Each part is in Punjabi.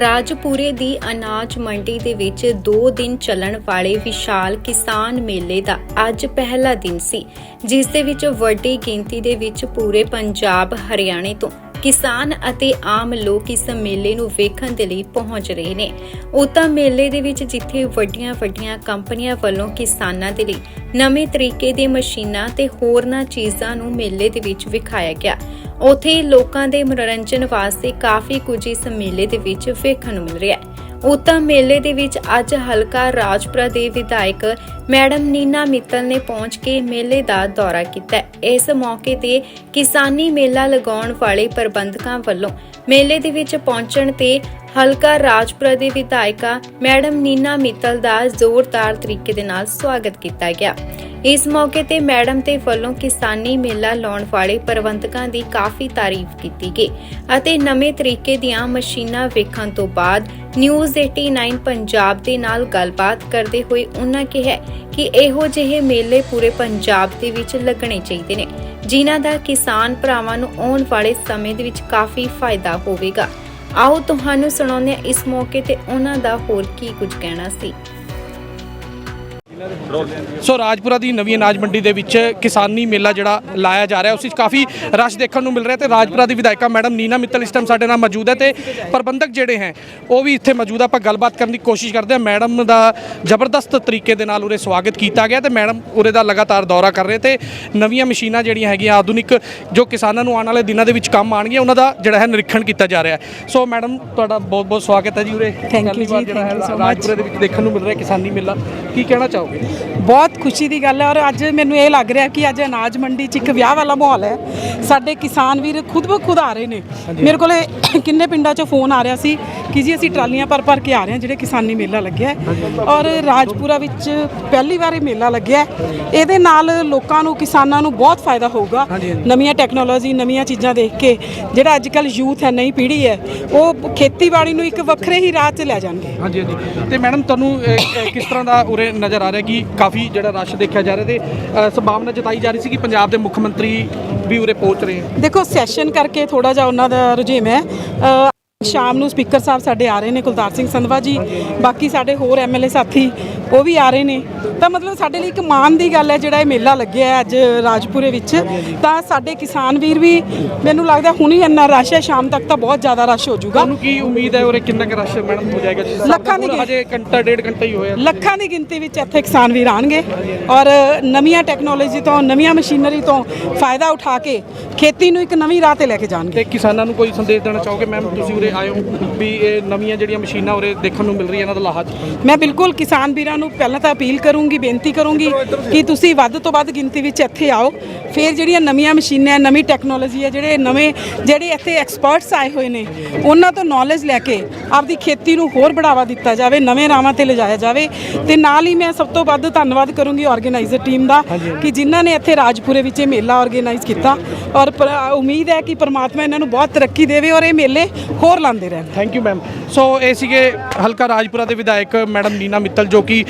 ਰਾਜਪੁਰੇ ਦੀ ਅਨਾਜ ਮੰਡੀ ਦੇ ਵਿੱਚ 2 ਦਿਨ ਚੱਲਣ ਵਾਲੇ ਵਿਸ਼ਾਲ ਕਿਸਾਨ ਮੇਲੇ ਦਾ ਅੱਜ ਪਹਿਲਾ ਦਿਨ ਸੀ, ਜਿਸ ਦੇ ਵਿੱਚ ਵੱਡੀ ਗਿਣਤੀ ਦੇ ਵਿੱਚ ਪੂਰੇ ਪੰਜਾਬ ਹਰਿਆਣੇ ਤੋਂ ਕਿਸਾਨ ਅਤੇ ਆਮ ਲੋਕ ਇਸ ਮੇਲੇ ਨੂੰ ਵੇਖਣ ਦੇ ਲਈ ਪਹੁੰਚ ਰਹੇ ਨੇ। ਉਤਾ ਮੇਲੇ ਦੇ ਵਿੱਚ ਜਿੱਥੇ ਵੱਡੀਆਂ-ਵੱਡੀਆਂ ਕੰਪਨੀਆਂ ਵੱਲੋਂ ਕਿਸਾਨਾਂ ਦੇ ਲਈ ਨਵੇਂ ਤਰੀਕੇ ਦੇ ਮਸ਼ੀਨਾਂ ਤੇ ਹੋਰਨਾਂ ਚੀਜ਼ਾਂ ਨੂੰ ਮੇਲੇ ਦੇ ਵਿੱਚ ਵਿਖਾਇਆ ਗਿਆ। ਉੱਥੇ ਲੋਕਾਂ ਦੇ ਮਨੋਰੰਜਨ ਵਾਸਤੇ ਕਾਫੀ ਕੁਝ ਇਸ ਮੇਲੇ ਦੇ ਵਿੱਚ ਵੇਖਣ ਨੂੰ ਮਿਲ ਰਿਹਾ ਹੈ। ਉਤਾ ਮੇਲੇ ਦੇ ਵਿੱਚ ਅੱਜ ਹਲਕਾ ਰਾਜਪੁਰਾ ਦੇ ਵਿਧਾਇਕ ਮੈਡਮ ਨੀਨਾ ਮਿੱਤਲ ਨੇ ਪਹੁੰਚ ਕੇ ਮੇਲੇ ਦਾ ਦੌਰਾ ਕੀਤਾ। ਇਸ ਮੌਕੇ ਤੇ ਕਿਸਾਨੀ ਮੇਲਾ ਲਗਾਉਣ ਵਾਲੇ ਪ੍ਰਬੰਧਕਾਂ ਵੱਲੋਂ ਮੇਲੇ ਦੇ ਵਿੱਚ ਪਹੁੰਚਣ ਤੇ ਹਲਕਾ ਰਾਜਪੁਰਾ ਦੇ ਵਿਧਾਇਕਾ ਮੈਡਮ ਨੀਨਾ ਮਿੱਤਲ ਦਾ ਜ਼ੋਰਦਾਰ ਤਰੀਕੇ ਦੇ ਨਾਲ ਸਵਾਗਤ ਕੀਤਾ ਗਿਆ। ਇਸ ਮੌਕੇ ਤੇ ਮੈਡਮ ਤੇ ਵੱਲੋਂ ਕਿਸਾਨੀ ਮੇਲਾ ਲਾਉਣ ਵਾਲੇ ਪ੍ਰਬੰਧਕਾਂ ਦੀ ਕਾਫੀ ਤਾਰੀਫ ਕੀਤੀ ਗਈ ਅਤੇ ਨਵੇਂ ਤਰੀਕੇ ਦੀਆਂ ਮਸ਼ੀਨਾਂ ਵੇਖਣ ਤੋਂ ਬਾਅਦ ਨਿਊਜ਼ 89 ਪੰਜਾਬ ਦੇ ਨਾਲ ਗੱਲਬਾਤ ਕਰਦੇ ਹੋਏ ਉਹਨਾਂ ਕਿਹਾ ਕਿ ਇਹੋ ਜਿਹੇ ਮੇਲੇ ਪੂਰੇ ਪੰਜਾਬ ਦੇ ਵਿੱਚ ਲੱਗਣੇ ਚਾਹੀਦੇ ਨੇ, ਜਿਨ੍ਹਾਂ ਦਾ ਕਿਸਾਨ ਭਰਾਵਾਂ ਨੂੰ ਆਉਣ ਵਾਲੇ ਸਮੇਂ ਦੇ ਵਿੱਚ ਕਾਫੀ ਫਾਇਦਾ ਹੋਵੇਗਾ। ਆਓ ਤੁਹਾਨੂੰ ਸੁਣਾਉਂਦੇ ਹਾਂ ਇਸ ਮੌਕੇ ਤੇ ਉਹਨਾਂ ਦਾ ਹੋਰ ਕੀ ਕੁਝ ਕਹਿਣਾ ਸੀ। ਸੋ ਰਾਜਪੁਰਾ ਦੀ ਨਵੀਂ ਅਨਾਜ ਮੰਡੀ ਦੇ ਵਿੱਚ ਕਿਸਾਨੀ ਮੇਲਾ ਜਿਹੜਾ ਲਾਇਆ ਜਾ ਰਿਹਾ ਉਸ ਵਿੱਚ ਕਾਫੀ ਰਸ਼ ਦੇਖਣ ਨੂੰ ਮਿਲ ਰਿਹਾ ਤੇ ਰਾਜਪੁਰਾ ਦੀ ਵਿਧਾਇਕਾ ਮੈਡਮ ਨੀਨਾ ਮਿੱਤਲ ਇਸ ਟਾਈਮ ਸਾਡੇ ਨਾਲ ਮੌਜੂਦ ਹੈ ਤੇ ਪ੍ਰਬੰਧਕ ਜਿਹੜੇ ਹੈ ਉਹ ਵੀ ਇੱਥੇ ਮੌਜੂਦ ਆਪਾਂ ਗੱਲਬਾਤ ਕਰਨ ਦੀ ਕੋਸ਼ਿਸ਼ ਕਰਦੇ ਹਾਂ। ਮੈਡਮ ਦਾ ਜ਼ਬਰਦਸਤ ਤਰੀਕੇ ਦੇ ਨਾਲ ਉਰੇ ਸਵਾਗਤ ਕੀਤਾ ਗਿਆ ਤੇ ਮੈਡਮ ਉਰੇ ਦਾ ਲਗਾਤਾਰ ਦੌਰਾ ਕਰ ਰਹੇ ਤੇ ਨਵੀਆਂ ਮਸ਼ੀਨਾਂ ਜਿਹੜੀਆਂ ਹੈਗੀਆਂ ਆਧੁਨਿਕ ਜੋ ਕਿਸਾਨਾਂ ਨੂੰ ਆਉਣ ਵਾਲੇ ਦਿਨਾਂ ਦੇ ਵਿੱਚ ਕੰਮ ਆਣਗੀਆਂ ਉਹਨਾਂ ਦਾ ਜਿਹੜਾ ਹੈ ਨਿਰੀਖਣ ਕੀਤਾ ਜਾ ਰਿਹਾ ਸੋ ਮੈਡਮ ਤੁਹਾਡਾ ਬਹੁਤ ਬਹੁਤ ਸਵਾਗਤ ਹੈ ਜੀ ਉਰੇ। ਪਹਿਲੀ ਵਾਰ ਜੀ, you ਹੈ so much. ਰਾਜਪੁਰੇ ਦੇ ਵਿੱਚ ਦੇਖਣ ਨੂੰ ਮਿਲ ਰਿਹਾ ਕਿਸਾਨੀ ਮੇਲਾ। ਕੀ ਕਹਿਣਾ ਚਾਹੋਗੇ? ਬਹੁਤ ਖੁਸ਼ੀ ਦੀ ਗੱਲ ਹੈ ਔਰ ਅੱਜ ਮੈਨੂੰ ਇਹ ਲੱਗ ਰਿਹਾ ਕਿ ਅੱਜ ਅਨਾਜ ਮੰਡੀ 'ਚ ਇੱਕ ਵਿਆਹ ਵਾਲਾ ਮਾਹੌਲ ਹੈ। ਸਾਡੇ ਕਿਸਾਨ ਵੀਰ ਖੁਦ ਬ ਖੁਦ ਆ ਰਹੇ ਨੇ। ਮੇਰੇ ਕੋਲੇ ਕਿੰਨੇ ਪਿੰਡਾਂ 'ਚੋਂ ਫੋਨ ਆ ਰਿਹਾ ਸੀ ਕਿ ਜੀ ਅਸੀਂ ਟਰਾਲੀਆਂ ਭਰ ਭਰ ਕੇ ਆ ਰਹੇ ਹਾਂ ਜਿਹੜੇ ਕਿਸਾਨੀ ਮੇਲਾ ਲੱਗਿਆ ਔਰ ਰਾਜਪੁਰਾ ਵਿੱਚ ਪਹਿਲੀ ਵਾਰ ਇਹ ਮੇਲਾ ਲੱਗਿਆ। ਇਹਦੇ ਨਾਲ ਲੋਕਾਂ ਨੂੰ ਕਿਸਾਨਾਂ ਨੂੰ ਬਹੁਤ ਫਾਇਦਾ ਹੋਊਗਾ। ਨਵੀਆਂ ਟੈਕਨੋਲੋਜੀ ਨਵੀਆਂ ਚੀਜ਼ਾਂ ਦੇਖ ਕੇ ਜਿਹੜਾ ਅੱਜ ਕੱਲ ਯੂਥ ਹੈ ਨਈ ਪੀੜ੍ਹੀ ਹੈ ਉਹ ਖੇਤੀਬਾੜੀ ਨੂੰ ਇੱਕ ਵੱਖਰੇ ਹੀ ਰਾਹ 'ਤੇ ਲੈ ਜਾਣਗੇ। ਹਾਂਜੀ ਹਾਂਜੀ। ਤੇ ਮੈਡਮ ਤੁਹਾਨੂੰ ਕਿਸ ਤਰ੍ਹਾਂ ਦਾ ਉਰੇ ਨਜ਼ਰ ਆ ਰਿਹਾ ਕਿ ਕਾਫੀ ਜਿਹੜਾ ਰਸ਼ ਦੇਖਿਆ ਜਾ ਰਿਹਾ ਤੇ ਸੰਭਾਵਨਾ ਜਤਾਈ ਜਾ ਰਹੀ ਸੀ ਕਿ ਪੰਜਾਬ ਦੇ ਮੁੱਖ ਮੰਤਰੀ ਵੀ ਉਰੇ ਪਹੁੰਚ ਰਹੇ ਹਨ। ਦੇਖੋ ਸੈਸ਼ਨ ਕਰਕੇ ਥੋੜਾ ਜਿਹਾ ਉਹਨਾਂ ਦਾ ਰੁਝੇਮ ਹੈ। ਅ, ਸ਼ਾਮ ਨੂੰ ਸਪੀਕਰ ਸਾਹਿਬ ਸਾਡੇ ਆ ਰਹੇ ਨੇ ਕੁਲਤਾਰ ਸਿੰਘ ਸੰਧਵਾ ਜੀ ਬਾਕੀ ਸਾਡੇ ਹੋਰ ਐਮਐਲਏ ਸਾਥੀ ਉਹ ਵੀ ਆ ਰਹੇ ਨੇ। ਤਾਂ ਮਤਲਬ ਸਾਡੇ ਲਈ ਇੱਕ ਮਾਣ ਦੀ ਗੱਲ ਹੈ ਜਿਹੜਾ ਇਹ ਮੇਲਾ ਲੱਗਿਆ ਅੱਜ ਰਾਜਪੁਰੇ ਵਿੱਚ। ਤਾਂ ਸਾਡੇ ਕਿਸਾਨ ਵੀਰ ਵੀ ਮੈਨੂੰ ਲੱਗਦਾ ਹੁਣ ਹੀ ਇੰਨਾ ਰਸ਼ ਹੈ ਸ਼ਾਮ ਤੱਕ ਤਾਂ ਬਹੁਤ ਜ਼ਿਆਦਾ ਰਸ਼ ਹੋ ਜਾਊਗਾ। ਤੁਹਾਨੂੰ ਕੀ ਉਮੀਦ ਹੈ ਉਰੇ ਕਿੰਨਾ ਕੁ ਰਸ਼ ਮੈਡਮ ਹੋ ਜਾਏਗਾ? ਲੱਖਾਂ ਦੀ ਹਜੇ ਘੰਟਾ ਡੇਢ ਘੰਟਾ ਹੀ ਹੋਇਆ। ਲੱਖਾਂ ਦੀ ਗਿਣਤੀ ਵਿੱਚ ਇੱਥੇ ਕਿਸਾਨ ਵੀਰ ਆਣਗੇ ਔਰ ਨਵੀਆਂ ਟੈਕਨੋਲੋਜੀ ਤੋਂ ਨਵੀਆਂ ਮਸ਼ੀਨਰੀ ਤੋਂ ਫਾਇਦਾ ਉਠਾ ਕੇ ਖੇਤੀ ਨੂੰ ਇੱਕ ਨਵੀਂ ਰਾਹ ਤੇ ਲੈ ਕੇ ਜਾਣਗੇ। ਤੇ ਕਿਸਾਨਾਂ ਨੂੰ ਕੋਈ ਸੰਦੇਸ਼ ਦੇਣਾ ਚਾਹੋਗੇ? ਮੈਮ ਤੁਸੀਂ ਉਰੇ ਆਏ ਹੋ ਵੀ ਇਹ ਨਵੀਆਂ ਜਿਹੜੀਆਂ ਮਸ਼ੀਨਾਂ ਉਰੇ ਦੇਖਣ ਨੂੰ ਮਿਲ ਰਹੀਆਂ ਇਹਨਾਂ ਦਾ ਲਾਹਾ। ਮੈਂ ਬਿਲਕੁਲ ਕਿਸਾਨ ਵੀਰਾਂ ਨੂੰ ਪਹਿਲਾਂ ਤਾਂ ਅਪੀਲ ਕਰੂੰਗੀ ਬੇਨਤੀ ਕਰੂੰਗੀ ਕਿ ਤੁਸੀਂ ਵੱਧ ਤੋਂ ਵੱਧ ਗਿਣਤੀ ਵਿੱਚ ਇੱਥੇ ਆਓ। ਫਿਰ ਜਿਹੜੀਆਂ ਨਵੀਆਂ ਮਸ਼ੀਨਾਂ ਨਵੀਂ ਟੈਕਨੋਲੋਜੀ ਹੈ ਜਿਹੜੇ ਨਵੇਂ ਜਿਹੜੇ ਇੱਥੇ ਐਕਸਪਰਟਸ ਆਏ ਹੋਏ ਨੇ ਉਹਨਾਂ ਤੋਂ ਨੌਲੇਜ ਲੈ ਕੇ ਆਪਦੀ ਖੇਤੀ ਨੂੰ ਹੋਰ ਬੜਾਵਾ ਦਿੱਤਾ ਜਾਵੇ ਨਵੇਂ ਰਾਵਾਂ ਤੇ ਲਿਜਾਇਆ ਜਾਵੇ। ਤੇ ਨਾਲ ਹੀ ਮੈਂ ਸਭ ਤੋਂ ਵੱਧ ਧੰਨਵਾਦ ਕਰੂੰਗੀ ਆਰਗੇਨਾਈਜ਼ਰ ਟੀਮ ਦਾ ਕਿ ਜਿਨ੍ਹਾਂ ਨੇ ਇੱਥੇ ਰਾਜਪੁਰੇ ਵਿੱਚ ਇਹ ਮੇਲਾ ਆਰਗੇਨਾਈਜ਼ ਕੀਤਾ। ਔਰ ਉਮੀਦ ਹੈ ਕਿ ਪ੍ਰਮਾਤਮਾ ਇਹਨਾਂ ਨੂੰ ਬਹੁਤ ਤਰੱਕੀ ਦੇਵੇ ਔਰ ਇਹ ਮੇਲੇ ਹੋਰ ਲਾਉਂਦੇ ਰਹਿਣ। ਥੈਂਕ ਯੂ ਮੈਮ ਸੋ ਇਹ ਸੀਗੇ ਹਲਕਾ ਰਾਜਪੁਰਾ ਦੇ ਵਿਧਾਇਕ ਮੈਡਮ ਨੀਨਾ ਮਿੱਤਲ ਜੋ ਕਿ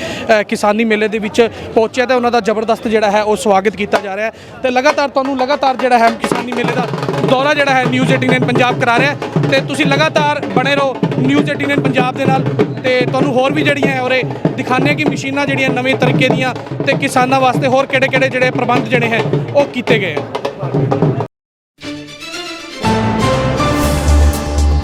ਕਿਸਾਨੀ ਮੇਲੇ ਦੇ ਵਿੱਚ ਪਹੁੰਚਿਆ ਤੇ ਉਹਨਾਂ ਦਾ ਜ਼ਬਰਦਸਤ ਜਿਹੜਾ ਹੈ ਉਹ ਸਵਾਗਤ ਕੀਤਾ ਜਾ ਰਿਹਾ ਹੈ। ਤੇ ਲਗਾਤਾਰ ਤੁਹਾਨੂੰ ਲਗਾਤਾਰ ਜਿਹੜਾ ਹੈ ਕਿਸਾਨੀ ਮੇਲੇ ਦਾ ਦੌਰਾ ਜਿਹੜਾ ਹੈ ਨਿਊਜ਼ 89 ਪੰਜਾਬ ਕਰਾ ਰਿਹਾ ਹੈ। ਤੇ ਤੁਸੀਂ ਲਗਾਤਾਰ ਬਣੇ ਰਹੋ ਨਿਊਜ਼ 89 ਪੰਜਾਬ ਦੇ ਨਾਲ। ਤੇ ਤੁਹਾਨੂੰ ਹੋਰ ਵੀ ਜਿਹੜੀਆਂ ਹੈ ਉਰੇ ਦਿਖਾਣੇ ਕਿ ਮਸ਼ੀਨਾਂ ਜਿਹੜੀਆਂ ਨਵੇਂ ਤਰੀਕੇ ਦੀਆਂ ਤੇ ਕਿਸਾਨਾਂ ਵਾਸਤੇ ਹੋਰ ਕਿਹੜੇ-ਕਿਹੜੇ ਜਿਹੜੇ ਪ੍ਰਬੰਧ ਜਿਹੜੇ ਹੈ ਉਹ ਕੀਤੇ ਗਏ ਹੈ